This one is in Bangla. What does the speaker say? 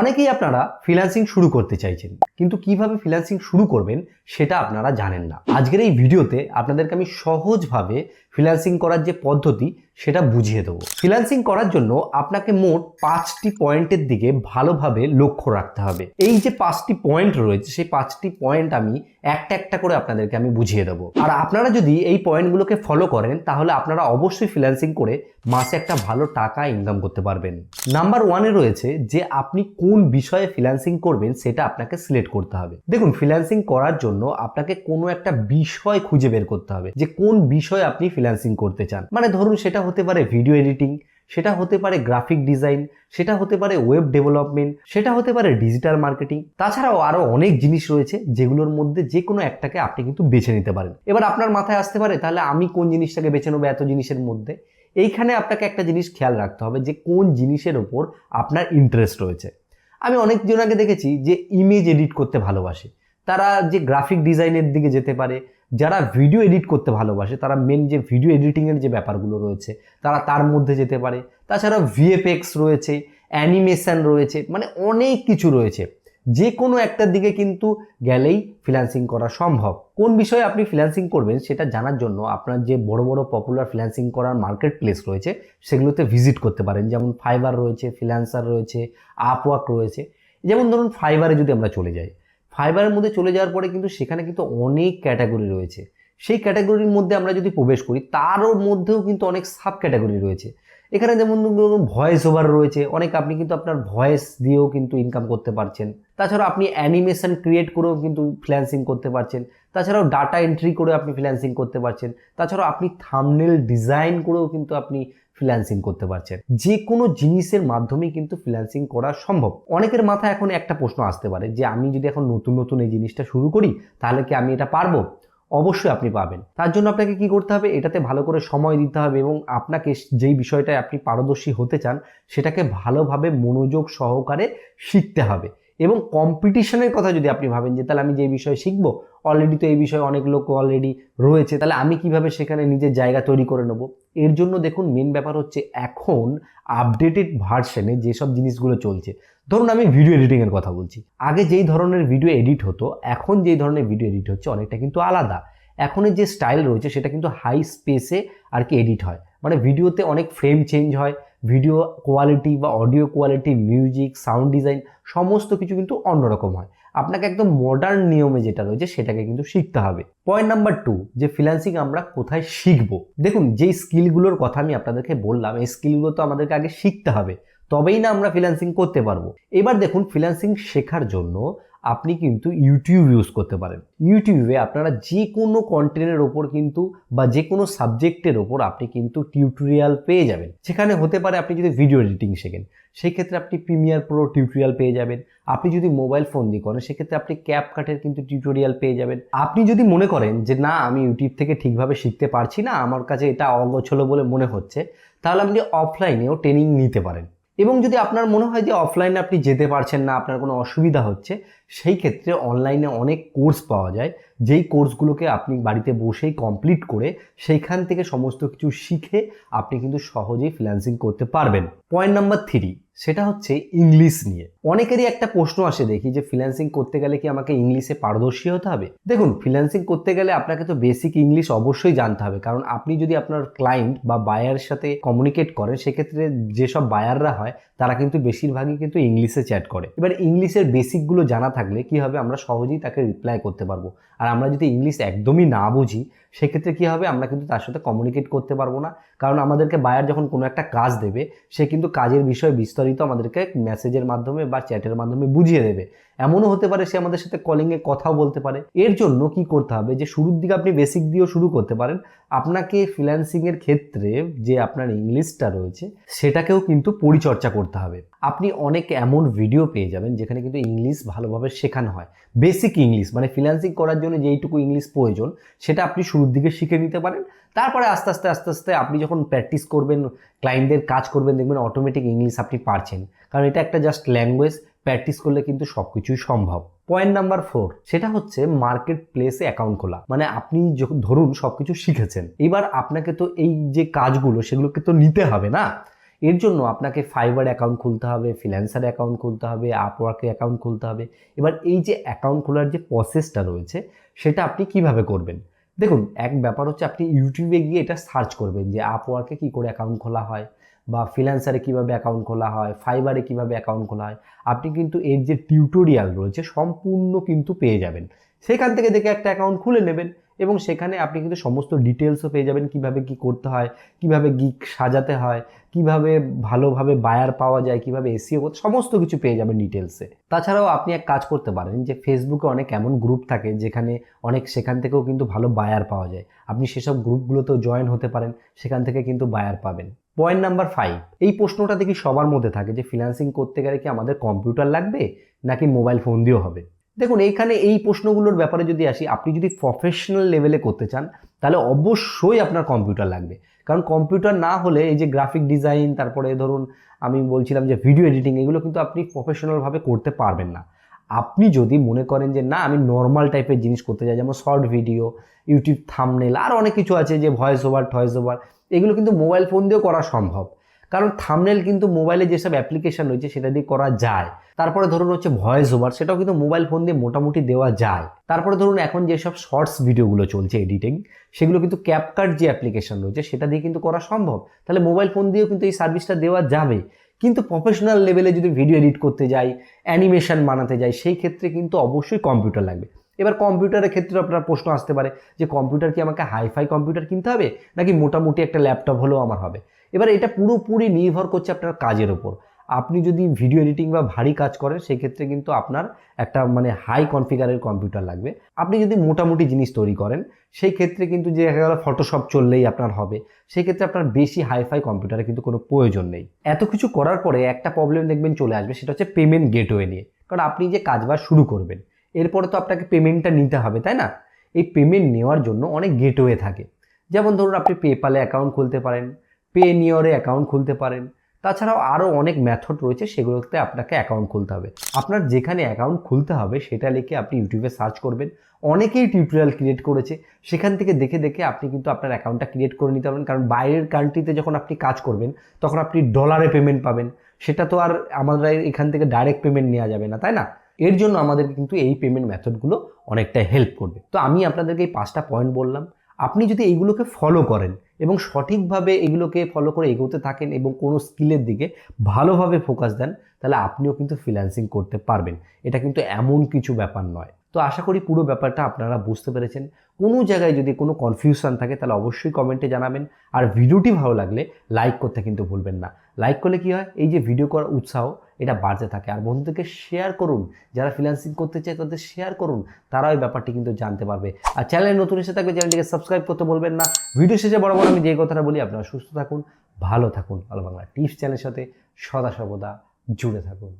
অনেকেই আপনারা ফ্রিল্যান্সিং শুরু করতে চাইছেন, কিন্তু কীভাবে ফ্রিল্যান্সিং শুরু করবেন সেটা আপনারা জানেন না। আজকের এই ভিডিওতে আপনাদেরকে আমি সহজভাবে ফ্রিল্যান্সিং করার যে পদ্ধতি সেটা বুঝিয়ে দেবো। ফ্রিল্যান্সিং করার জন্য আপনাকে মোট পাঁচটি পয়েন্টের দিকে ভালোভাবে লক্ষ্য রাখতে হবে। এই যে পাঁচটি পয়েন্ট রয়েছে, সেই পাঁচটি পয়েন্ট আমি একটা একটা করে আপনাদেরকে আমি বুঝিয়ে দেবো। আর আপনারা যদি এই পয়েন্টগুলোকে ফলো করেন, তাহলে আপনারা অবশ্যই ফ্রিল্যান্সিং করে মাসে একটা ভালো টাকা ইনকাম করতে পারবেন। নাম্বার ওয়ানে রয়েছে যে আপনি কোন বিষয়ে ফ্রিল্যান্সিং করবেন, সেটা আপনাকে সিলেক্ট করতে হবে। দেখুন ফ্রিল্যান্সিং করার জন্য আপনাকে কোনো একটা বিষয় খুঁজে বের করতে হবে, যে কোন বিষয়ে আপনি ফ্রিল্যান্সিং করতে চান। মানে ধরুন, সেটা হতে পারে ভিডিও এডিটিং সেটা হতে পারে গ্রাফিক ডিজাইন সেটা হতে পারে ওয়েব ডেভেলপমেন্ট সেটা হতে পারে ডিজিটাল মার্কেটিং তাছাড়াও আরও অনেক জিনিস রয়েছে যেগুলোর মধ্যে যে কোনো একটাকে আপনি কিন্তু বেছে নিতে পারেন। এবার আপনার মাথায় আসতে পারে, তাহলে আমি কোন জিনিসটাকে বেছে নেব এত জিনিসের মধ্যে? এইখানে আপনাকে একটা জিনিস খেয়াল রাখতে হবে যে কোন জিনিসের ওপর আপনার ইন্টারেস্ট রয়েছে। আমি অনেকজন আগে দেখেছি যে ইমেজ এডিট করতে ভালোবাসে। তারা যে গ্রাফিক ডিজাইনের দিকে যেতে পারে যারা ভিডিও এডিট করতে ভালোবাসে, তারা মেন যে ভিডিও এডিটিংয়ের যে ব্যাপারগুলো রয়েছে, তারা তার মধ্যে যেতে পারে। তাছাড়া ভিএফএক্স রয়েছে অ্যানিমেশন রয়েছে মানে অনেক কিছু রয়েছে। যে কোনো একটার দিকে কিন্তু গেলেই ফ্রিল্যান্সিং করা সম্ভব। কোন বিষয়ে আপনি ফ্রিল্যান্সিং করবেন সেটা জানার জন্য আপনার যে বড় বড় পপুলার ফ্রিল্যান্সিং করার মার্কেট প্লেস রয়েছে, সেগুলোতে ভিজিট করতে পারেন। যেমন ফাইবার রয়েছে ফ্রিল্যান্সার রয়েছে আপওয়ার্ক রয়েছে। যেমন ধরুন ফাইবারে যদি আমরা চলে যাই ফাইবারের মধ্যে চলে যাওয়ার পরে কিন্তু সেখানে কিন্তু অনেক ক্যাটাগরি রয়েছে। সেই ক্যাটাগরির মধ্যে আমরা যদি প্রবেশ করি, তারও মধ্যেও কিন্তু অনেক সাব ক্যাটাগরি রয়েছে। এখানে যেমন ধরুন ভয়েস ওভার রয়েছে, অনেক আপনি কিন্তু আপনার ভয়েস দিয়েও কিন্তু ইনকাম করতে পারছেন। তাছাড়া আপনি অ্যানিমেশন ক্রিয়েট করেও কিন্তু ফ্রিল্যান্সিং করতে পারছেন। তাছাড়াও ডাটা এন্ট্রি করে আপনি ফ্রিল্যান্সিং করতে পারছেন। তাছাড়াও আপনি থামনেল ডিজাইন করেও কিন্তু আপনি ফ্রিল্যান্সিং করতে পারছেন যে কোনো জিনিসের মাধ্যমে কিন্তু ফ্রিল্যান্সিং করা সম্ভব। অনেকের মাথায় এখন একটা প্রশ্ন আসতে পারে যে, আমি যদি এখন নতুন নতুন এই জিনিসটা শুরু করি, তাহলে কি আমি এটা পারব? অবশ্যই আপনি পাবেন। তার জন্য আপনাকে কি করতে হবে? এটাতে ভালো করে সময় দিতে হবে এবং আপনাকে যেই বিষয়টায় আপনি পারদর্শী হতে চান, সেটাকে ভালোভাবে মনোযোগ সহকারে শিখতে হবে। এবং কম্পিটিশনের কথা যদি আপনি ভাবেন যে, তাহলে আমি যে বিষয়ে শিখব? অলরেডি তো এই বিষয়ে অনেক লোক অলরেডি রয়েছে। তাহলে আমি কীভাবে সেখানে নিজের জায়গা তৈরি করে নেব? এর জন্য দেখুন মেন ব্যাপার হচ্ছে এখন আপডেটেড ভার্সনে যেসব জিনিসগুলো চলছে। ধরুন, আমি ভিডিও এডিটিংয়ের কথা বলছি। আগে যেই ধরনের ভিডিও এডিট হতো, এখন যেই ধরনের ভিডিও এডিট হচ্ছে, অনেকটা কিন্তু আলাদা। এখনের যে স্টাইল রয়েছে, সেটা কিন্তু হাই স্পেসে আর কি এডিট হয়। মানে ভিডিওতে অনেক ফ্রেম চেঞ্জ হয়। ভিডিও কোয়ালিটি বা audio quality music sound design সমস্ত কিছু কিন্তু অন্যরকম হয়। আপনাকে একদম মডার্ন নিয়মে যেটা রয়েছে সেটাকে কিন্তু শিখতে হবে। পয়েন্ট নাম্বার টু যে ফ্রিল্যান্সিং আমরা কোথায় শিখব? দেখুন, যেই স্কিলগুলোর কথা আমি আপনাদেরকে বললাম, এই স্কিলগুলো তো আমাদেরকে আগে শিখতে হবে, তবেই না আমরা ফ্রিল্যান্সিং করতে পারব। এবার দেখুন ফ্রিল্যান্সিং শেখার জন্য আপনি কিন্তু ইউটিউব ইউজ করতে পারেন। ইউটিউবে আপনারা যে কোনো কন্টেন্টের ওপর কিন্তু বা যে কোনো সাবজেক্টের ওপর আপনি কিন্তু টিউটোরিয়াল পেয়ে যাবেন। সেখানে হতে পারে আপনি যদি ভিডিও এডিটিং শেখেন সেই ক্ষেত্রে আপনি প্রিমিয়ার প্রো টিউটোরিয়াল পেয়ে যাবেন। আপনি যদি মোবাইল ফোন দিয়ে করেন, সেক্ষেত্রে আপনি ক্যাপ কাটের কিন্তু টিউটোরিয়াল পেয়ে যাবেন। আপনি যদি মনে করেন যে, না, আমি ইউটিউব থেকে ঠিকভাবে শিখতে পারছি না, আমার কাছে এটা অগোছলো বলে মনে হচ্ছে, তাহলে আপনি অফলাইনেও ট্রেনিং নিতে পারেন। এবং যদি আপনার মনে হয় যে অফলাইনে আপনি যেতে পারছেন না, আপনার কোনো অসুবিধা হচ্ছে সেই ক্ষেত্রে অনলাইনে অনেক কোর্স পাওয়া যায়। যেই কোর্সগুলোকে আপনি বাড়িতে বসেই কমপ্লিট করে সেইখান থেকে সমস্ত কিছু শিখে আপনি কিন্তু সহজেই ফ্রিল্যান্সিং করতে পারবেন। পয়েন্ট নাম্বার থ্রি সেটা হচ্ছে ইংলিশ নিয়ে। অনেকেরই একটা প্রশ্ন আসে দেখি যে ফ্রিল্যান্সিং করতে গেলে কি আমাকে ইংলিশে পারদর্শী হতে হবে? দেখুন ফ্রিল্যান্সিং করতে গেলে আপনাকে তো বেসিক ইংলিশ অবশ্যই জানতে হবে। কারণ আপনি যদি আপনার ক্লায়েন্ট বা বায়ারের সাথে কমিউনিকেট করেন, সেক্ষেত্রে যেসব বায়াররা হয়, তারা কিন্তু বেশিরভাগই কিন্তু ইংলিশে চ্যাট করে। এবার ইংলিশের বেসিকগুলো জানা থাকলে কি হবে? আমরা সহজেই তাকে রিপ্লাই করতে পারব। আর আমরা যদি ইংলিশ একদমই না বুঝি, সেক্ষেত্রে কী হবে? আমরা কিন্তু তার সাথে কমিউনিকেট করতে পারব না। কারণ আমাদেরকে বায়ার যখন কোনো একটা কাজ দেবে, সে কিন্তু কাজের বিষয়ে বিস্তারিত আমাদেরকে মেসেজের মাধ্যমে বা চ্যাটের মাধ্যমে বুঝিয়ে দেবে। এমনও হতে পারে সে আমাদের সাথে কলিংয়ে কথাও বলতে পারে। এর জন্য কি করতে হবে? যে শুরুর দিকে আপনি বেসিক দিয়েও শুরু করতে পারেন। আপনাকে ফ্রিল্যান্সিংয়ের ক্ষেত্রে যে আপনার ইংলিশটা রয়েছে, সেটাকেও কিন্তু পরিচর্যা করতে হবে। আপনি অনেক এমন ভিডিও পেয়ে যাবেন, যেখানে কিন্তু ইংলিশ ভালোভাবে শেখানো হয়। বেসিক ইংলিশ মানে ফ্রিল্যান্সিং করার জন্য যেইটুকু ইংলিশ প্রয়োজন, সেটা আপনি শুরুর দিকে শিখে নিতে পারেন। তারপরে আস্তে আস্তে আস্তে আস্তে আপনি যখন প্র্যাকটিস করবেন ক্লায়েন্টদের কাজ করবেন, দেখবেন অটোমেটিক ইংলিশ আপনি পারছেন। কারণ এটা একটা জাস্ট ল্যাঙ্গুয়েজ প্র্যাকটিস করলে কিন্তু সব কিছুই সম্ভব। পয়েন্ট নাম্বার ফোর সেটা হচ্ছে মার্কেট প্লেসে অ্যাকাউন্ট খোলা। মানে আপনি যখন ধরুন সব কিছু শিখেছেন। এবার আপনাকে তো এই যে কাজগুলো, সেগুলোকে তো নিতে হবে না? এর জন্য আপনাকে ফাইবার অ্যাকাউন্ট খুলতে হবে ফিন্যান্সার অ্যাকাউন্ট খুলতে হবে আপওয়ার্কে অ্যাকাউন্ট খুলতে হবে। এবার এই যে অ্যাকাউন্ট খোলার যে প্রসেসটা রয়েছে সেটা আপনি কীভাবে করবেন? দেখুন, এক ব্যাপার হচ্ছে আপনি ইউটিউবে গিয়ে এটা সার্চ করবেন যে আপওয়ার্কে কী করে অ্যাকাউন্ট খোলা হয় বা ফিনান্সারে কীভাবে অ্যাকাউন্ট খোলা হয় ফাইবারে কীভাবে অ্যাকাউন্ট খোলা হয়, আপনি কিন্তু এর যে টিউটোরিয়াল রয়েছে সম্পূর্ণ কিন্তু পেয়ে যাবেন। সেখান থেকে দেখে একটা অ্যাকাউন্ট খুলে নেবেন। এবং সেখানে আপনি কিন্তু সমস্ত ডিটেলসও পেয়ে যাবেন কীভাবে কি করতে হয়, কীভাবে গিক সাজাতে হয়, কীভাবে ভালোভাবে বায়ার পাওয়া যায়, কীভাবে এসিও করতে সমস্ত কিছু পেয়ে যাবেন ডিটেলসে তাছাড়াও আপনি এক কাজ করতে পারেন যে ফেসবুকে অনেক এমন গ্রুপ থাকে যেখানে অনেক, সেখান থেকেও কিন্তু ভালো বায়ার পাওয়া যায়। আপনি সেসব গ্রুপগুলোতেও জয়েন হতে পারেন, সেখান থেকে কিন্তু বায়ার পাবেন। পয়েন্ট নাম্বার ফাইভ এই প্রশ্নটা দেখি সবার মধ্যে থাকে যে ফিনান্সিং করতে গেলে কি আমাদের কম্পিউটার লাগবে নাকি মোবাইল ফোন দিয়েও হবে? দেখুন এইখানে এই প্রশ্নগুলোর ব্যাপারে যদি আসি, আপনি যদি প্রফেশনাল লেভেলে করতে চান, তাহলে অবশ্যই আপনার কম্পিউটার লাগবে। কারণ কম্পিউটার না হলে এই যে গ্রাফিক ডিজাইন তারপরে ধরুন আমি বলছিলাম যে ভিডিও এডিটিং এগুলো কিন্তু আপনি প্রফেশনালভাবে করতে পারবেন না। আপনি যদি মনে করেন যে, না, আমি নর্মাল টাইপের জিনিস করতে চাই, যেমন শর্ট ভিডিও ইউটিউব থামনেল আর অনেক কিছু আছে যে ভয়েস ওভার টয়েস ওভার এগুলো কিন্তু মোবাইল ফোন দিয়েও করা সম্ভব। কারণ থামনেল কিন্তু মোবাইলে যেসব অ্যাপ্লিকেশন রয়েছে সেটা দিয়ে করা যায়। তারপরে ধরুন হচ্ছে ভয়েস ওভার সেটাও কিন্তু মোবাইল ফোন দিয়ে মোটামুটি দেওয়া যায়। তারপরে ধরুন এখন যেসব শর্টস ভিডিওগুলো চলছে এডিটিং সেগুলো কিন্তু ক্যাপকাট যে অ্যাপ্লিকেশন রয়েছে সেটা দিয়ে কিন্তু করা সম্ভব। তাহলে মোবাইল ফোন দিয়েও কিন্তু এই সার্ভিসটা দেওয়া যাবে। কিন্তু প্রফেশনাল লেভেলে যদি ভিডিও এডিট করতে যাই অ্যানিমেশন বানাতে যাই, সেই ক্ষেত্রে কিন্তু অবশ্যই কম্পিউটার লাগবে। এবার কম্পিউটারের ক্ষেত্রে আপনার প্রশ্ন আসতে পারে যে কম্পিউটার কি আমাকে হাইফাই কম্পিউটার কিনতে হবে? নাকি মোটামুটি একটা ল্যাপটপ হলেও আমার হবে? এবার এটা পুরোপুরি নির্ভর করছে আপনার কাজের ওপর আপনি যদি ভিডিও এডিটিং বা ভারী কাজ করেন, সেক্ষেত্রে কিন্তু আপনার একটা মানে হাই কনফিগারের কম্পিউটার লাগবে। আপনি যদি মোটামুটি জিনিস তৈরি করেন সেই ক্ষেত্রে কিন্তু যে গেল ফটোশপ চললেই আপনার হবে। সেই ক্ষেত্রে আপনার বেশি হাইফাই কম্পিউটারে কিন্তু কোনো প্রয়োজন নেই। এত কিছু করার পরে একটা প্রবলেম দেখবেন চলে আসবে, সেটা হচ্ছে পেমেন্ট গেটওয়ে নিয়ে। কারণ আপনি যে কাজবাজ শুরু করবেন, এরপরে তো আপনাকে পেমেন্টটা নিতে হবে, তাই না? এই পেমেন্ট নেওয়ার জন্য অনেক গেটওয়ে থাকে। যেমন ধরুন আপনি পেপালে অ্যাকাউন্ট খুলতে পারেন পে নিয়রে অ্যাকাউন্ট খুলতে পারেন। তাছাড়াও আরও অনেক মেথড রয়েছে সেগুলোতে আপনাকে অ্যাকাউন্ট খুলতে হবে। আপনার যেখানে অ্যাকাউন্ট খুলতে হবে সেটা লিখে আপনি ইউটিউবে সার্চ করবেন। অনেকেই টিউটোরিয়াল ক্রিয়েট করেছে। সেখান থেকে দেখে দেখে আপনি কিন্তু আপনার অ্যাকাউন্টটা ক্রিয়েট করে নিতে পারবেন। কারণ বাইরের কান্ট্রিতে যখন আপনি কাজ করবেন, তখন আপনি ডলারে পেমেন্ট পাবেন। সেটা তো আর আমাদের এখান থেকে ডাইরেক্ট পেমেন্ট নেওয়া যাবে না, তাই না? এর জন্য আমাদের কিন্তু এই পেমেন্ট মেথডগুলো অনেকটাই হেল্প করবে। তো আমি আপনাদেরকে এই পাঁচটা পয়েন্ট বললাম। আপনি যদি এইগুলোকে ফলো করেন এবং সঠিকভাবে এগুলোকে ফলো করে এগোতে থাকেন এবং কোনো স্কিলের দিকে ভালোভাবে ফোকাস দেন, তাহলে আপনিও কিন্তু ফ্রিল্যান্সিং করতে পারবেন। এটা কিন্তু এমন কিছু ব্যাপার নয়। তো আশা করি পুরো ব্যাপারটা আপনারা বুঝতে পেরেছেন। কোনো জায়গায় যদি কোনো কনফিউশন থাকে, তাহলে অবশ্যই কমেন্টে জানাবেন। আর ভিডিওটি ভালো লাগলে লাইক করতে কিন্তু ভুলবেন না। লাইক করলে কি হয়? এই যে ভিডিও করার উৎসাহ, এটা বাড়তে থাকে। আর বন্ধুদেরকে শেয়ার করুন। যারা ফ্রিল্যান্সিং করতে চায়, তাদের শেয়ার করুন। তারা ওই ব্যাপারটি কিন্তু জানতে পারবে। আর চ্যানেলে নতুন এসে থাকবে চ্যানেলটিকে সাবস্ক্রাইব করতে বলবেন না। ভিডিও শেষে বড় বড় আমি যে কথাটা বলি, আপনারা সুস্থ থাকুন, ভালো থাকুন। ভালো বাংলা টিপস চ্যানেলের সাথে সদা সর্বদা জুড়ে থাকুন।